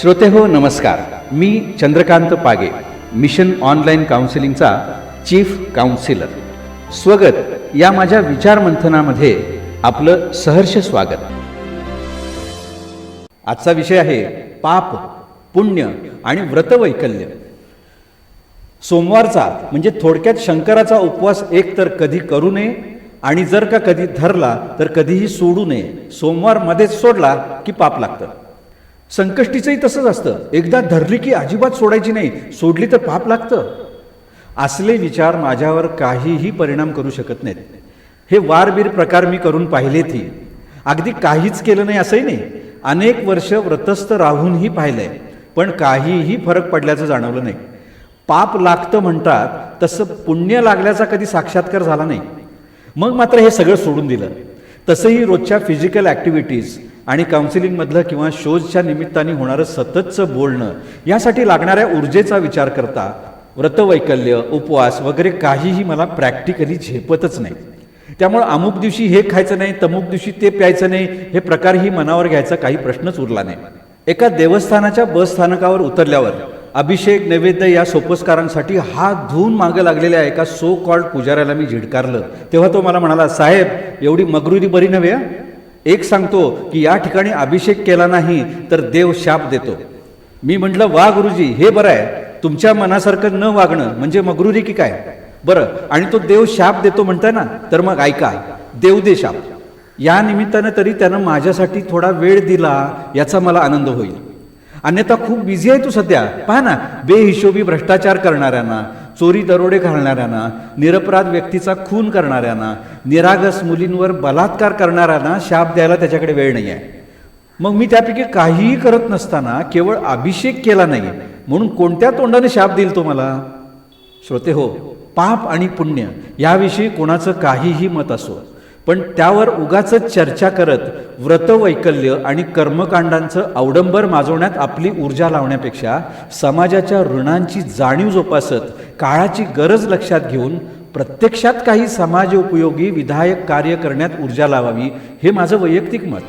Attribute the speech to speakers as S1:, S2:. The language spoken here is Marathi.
S1: श्रोते हो नमस्कार. मी चंद्रकांत पागे मिशन ऑनलाईन काउन्सिलिंगचा चीफ काउन्सिलर. स्वगत. या माझ्या विचारमंथनामध्ये आपलं सहर्ष स्वागत. आजचा विषय आहे पाप पुण्य आणि व्रतवैकल्य. सोमवारचा म्हणजे थोडक्यात शंकराचा उपवास एक तर कधी करू नये आणि जर का कधी धरला तर कधीही सोडू नये. सोमवारमध्येच सोडला की पाप लागतं. संकष्टीचंही तसंच असतं. एकदा धरली की अजिबात सोडायची नाही. सोडली तर पाप लागतं. असले विचार माझ्यावर काहीही परिणाम करू शकत नाहीत. हे वारबीर प्रकार मी करून पाहिलेतही अगदी काहीच केलं नाही असंही नाही. अनेक वर्ष व्रतस्थ राहूनही पाहिलंय. पण काहीही फरक पडल्याचं जाणवलं नाही. पाप लागतं म्हणतात तसं पुण्य लागल्याचा कधी साक्षात्कार झाला नाही. मग मात्र हे सगळं सोडून दिलं. तसंही रोजच्या फिजिकल ॲक्टिव्हिटीज आणि काउन्सिलिंगमधलं किंवा शोजच्या निमित्ताने होणारं सततचं बोलणं यासाठी लागणाऱ्या ऊर्जेचा विचार करता व्रतवैकल्य उपवास वगैरे काहीही मला प्रॅक्टिकली झेपतच नाही. त्यामुळं अमुक दिवशी हे खायचं नाही तमुक दिवशी ते प्यायचं नाही हे प्रकारही मनावर घ्यायचा काही प्रश्नच उरला नाही. एका देवस्थानाच्या बस स्थानकावर उतरल्यावर अभिषेक नैवेद्य या सोपस्कारांसाठी हात धुवून मागं लागलेल्या एका सो कॉल्ड पुजाऱ्याला मी झिडकारलं. तेव्हा तो मला म्हणाला साहेब एवढी मगरुरी बरी नव्हे एक सांगतो की या ठिकाणी अभिषेक केला नाही तर देव शाप देतो. मी म्हटलं वा गुरुजी हे बरं आहे. तुमच्या मनासारखं न वागणं म्हणजे मगरुरी की काय? बरं आणि तो देव शाप देतो म्हणताय ना तर मग ऐका. देव दे शाप. या निमित्तानं तरी त्यानं माझ्यासाठी थोडा वेळ दिला याचा मला आनंद होईल. अन्यथा खूप बिझी आहे तू सध्या. पहा ना बेहिशोबी भ्रष्टाचार करणाऱ्यांना. चोरी दरोडे घालणाऱ्यांना निरपराध व्यक्तीचा खून करणाऱ्यांना निरागस मुलींवर बलात्कार करणाऱ्यांना शाप द्यायला त्याच्याकडे वेळ नाही आहे मग मी त्यापैकी काहीही करत नसताना केवळ अभिषेक केला नाही म्हणून कोणत्या तोंडाने शाप देईल तो मला? श्रोते हो पाप आणि पुण्य याविषयी कोणाचं काहीही मत असो. पण त्यावर उगाच चर्चा करत व्रतवैकल्य आणि कर्मकांडांचं अवडंबर माजवण्यात आपली ऊर्जा लावण्यापेक्षा समाजाच्या ऋणांची जाणीव जोपासत काळाची गरज लक्षात घेऊन प्रत्यक्षात काही समाज उपयोगी विधायक कार्य करण्यात ऊर्जा लावावी हे माझं वैयक्तिक मत.